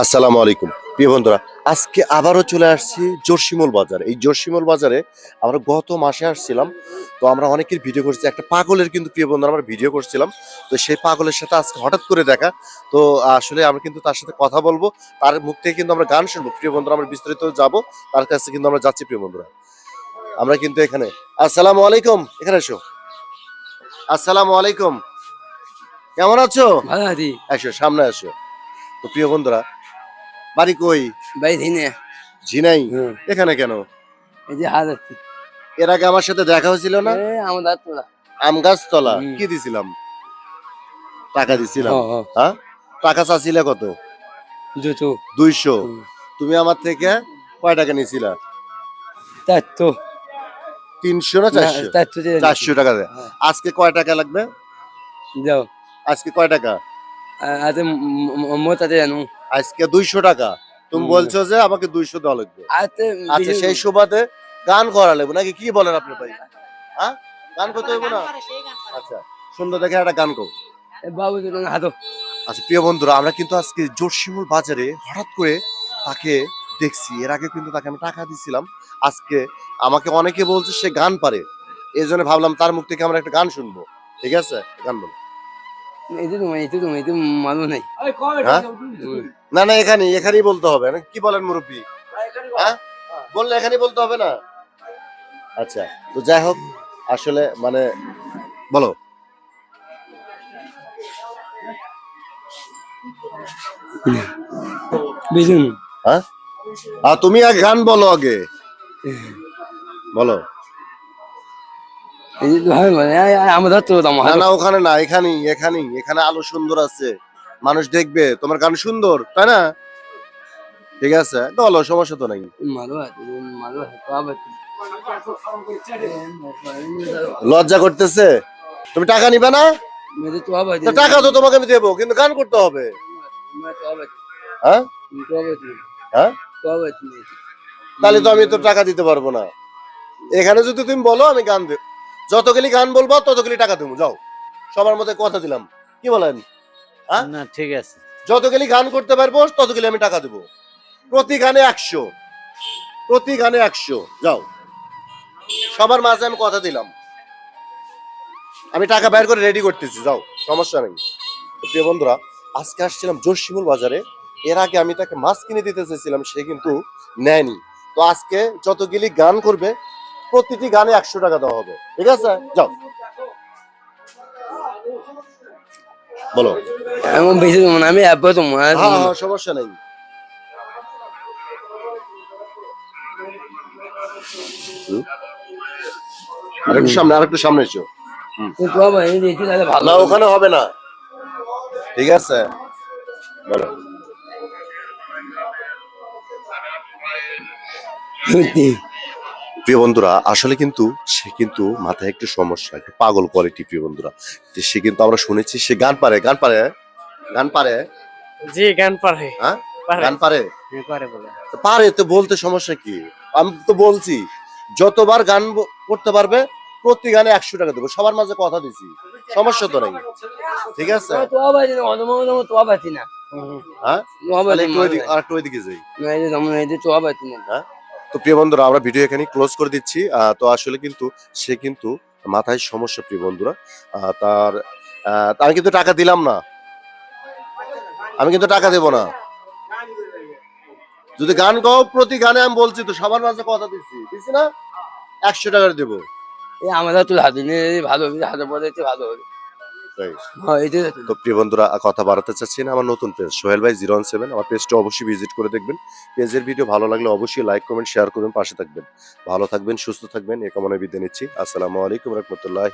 আসসালামু আলাইকুম। প্রিয় বন্ধুরা আজকে আবারও চলে আসছি জোরশিমল বাজারে। এই জোরশিমল বাজারে আমরা গত মাসে আসছিলাম তো আমরা অনেকের ভিডিও করছি একটা পাগলের কিন্তু প্রিয় বন্ধুরা আমরা ভিডিও করছিলাম তো সেই পাগলের সাথে আজকে হঠাৎ করে দেখা তো আসলে আমরা কিন্তু তার সাথে কথা বলব তার মুখ থেকে কিন্তু আমরা গান শুনব। প্রিয় বন্ধুরা আমরা বিস্তারিত যাব তার কাছে কিন্তু আমরা যাচ্ছি প্রিয় বন্ধুরা। আমরা কিন্তু এখানে আসসালামু আলাইকুম এখানে এসো। আসসালামু আলাইকুম। কেমন আছো। এসো সামনে এসো। তো প্রিয় বন্ধুরা বাড়ি কই? ভাই দিনে ঝিনাই। এখানে কেন? এই যে আছে এর আগে আমার সাথে দেখা হয়েছিল না? আমাদের তোলা। আম গাছ তলা। কি দিছিলাম? টাকা দিছিলাম। হ্যাঁ? টাকা চাচ্ছিলে কত? দুইশো। তুমি আমার থেকে কয় টাকা নিছিলা? তার তিনশো না চারশো? চারশো টাকা হ্যাঁ। আজকে কয় টাকা লাগবে? যাও। আজকে কয় টাকা? আজ মোতাতে জানো আজকে দুইশো টাকা। তুমি বলছো যে আমাকে দুইশো দেওয়া লাগবে। আচ্ছা সেই সুবাদে গান করা লাগবে। নাকি কি বলেন আপনি ভাই? হ্যাঁ? গান করতে হইব না? আচ্ছা সুন্দর দেখে একটা গান কর। বাবু হাতো আচ্ছা প্রিয় বন্ধুরা আমরা কিন্তু আজকে জোরশিমুল বাজারে হঠাৎ করে তাকে দেখছি। এর আগে কিন্তু তাকে আমি টাকা দিছিলাম। আজকে আমাকে অনেকে বলছে সে গান পারে। এই জন্য ভাবলাম তার মুখ থেকে আমরা একটা গান শুনব। ঠিক আছে? গান বলো। না না এখানে এখানেই বলতে হবে না। কি বলেন মুরব্বী? হ্যাঁ? বললে এখানেই বলতে হবে না? আচ্ছা তো যাই হোক আসলে মানে বলো। হ্যাঁ? আর তুমি গান বলো আগে। বলো। আমাদের তো না না ওখানে না এখানেই এখানেই এখানে আলো সুন্দর আছে। মানুষ দেখবে তোমার গান সুন্দর তাই না? ঠিক আছে বলো সমস্যা তো নাই। লজ্জা করতেছে? তুমি টাকা নিবে না? টাকা তো তোমাকে আমি দেবো কিন্তু গান করতে হবে। হ্যাঁ? হ্যাঁ? তাহলে তো আমি তো টাকা দিতে পারব না। এখানে যদি তুমি বলো আমি গান দেব যতগুলি গান বলব ততগুলি টাকা দেবো। যাও। সবার মধ্যে কথা দিলাম। কি বলেন? হ্যাঁ? না ঠিক আছে। যতগুলি গান করতে পারব ততগুলি আমি টাকা দেবো। প্রতি গানে একশো। প্রতি গানে একশো। যাও। সবার মাঝে আমি কথা দিলাম। আমি টাকা বের করে রেডি করতেছি। যাও। সমস্যা নেই। প্রিয় বন্ধুরা আজকে আসছিলাম জসিমুল বাজারে। এর আগে আমি তাকে মাছ কিনে দিতে চেয়েছিলাম সে কিন্তু নেয়নি। তো আজকে যতগুলি গান করবে প্রতিটি গানে একশো টাকা দেওয়া হবে। ঠিক আছে? যাও। বলো। এমন বেশি আমি হ্যাঁ হ্যাঁ সমস্যা নেই। আরেকটু সামনে আরেকটু সামনে এসো। না ওখানে হবে না। ঠিক আছে? বলো। প্রিয় বন্ধুরা আসলে কিন্তু সে কিন্তু মাথায় একটু সমস্যা একটু পাগল কোয়ালিটি প্রিয় বন্ধুরা। সে কিন্তু আমরা শুনেছি সে গান পারে গান পারে গান পারে। জি গান পারে। হ্যাঁ? গান পারে? পারে তো বলতে সমস্যা কি? আমি তো বলছি যতবার গান করতে পারবে প্রতি গানে একশো টাকা দেবো। সবার মাঝে কথা দিছি সমস্যা তো নাই। ঠিক আছে? হ্যাঁ? আর একটু ওইদিকে যাই। না এই যে যেমন এই যে তো আবার না। তো প্রিয় বন্ধুরা, আমরা ভিডিও এখানে ক্লোজ করে দিচ্ছি। তো আসলে কিন্তু সে কিন্তু মাথায় সমস্যা, প্রিয় বন্ধুরা। তার আমি কিন্তু টাকা দিলাম না। আমি কিন্তু টাকা দেব না। যদি গান গাও প্রতি গানে আমি বলছি, তো সবার মাঝে কথা দিচ্ছি। দিচ্ছি না? একশো টাকা দেবো। আমাদের তো ভালো হবে ভালো হবে। তো প্রিয় বন্ধুরা, কথা বাড়াতে চাচ্ছি না, আমার নতুন পেজ সোহেল ভাই জিরো ওয়ান সেভেন আমার পেজটা অবশ্যই ভিজিট করে দেখবেন। পেজের ভিডিও ভালো লাগলে অবশ্যই লাইক কমেন্ট শেয়ার করবেন, পাশে থাকবেন। ভালো থাকবেন, সুস্থ থাকবেন এ কামনায় বিদায় নিচ্ছি। আসসালামু আলাইকুম রহমতুল্লাহ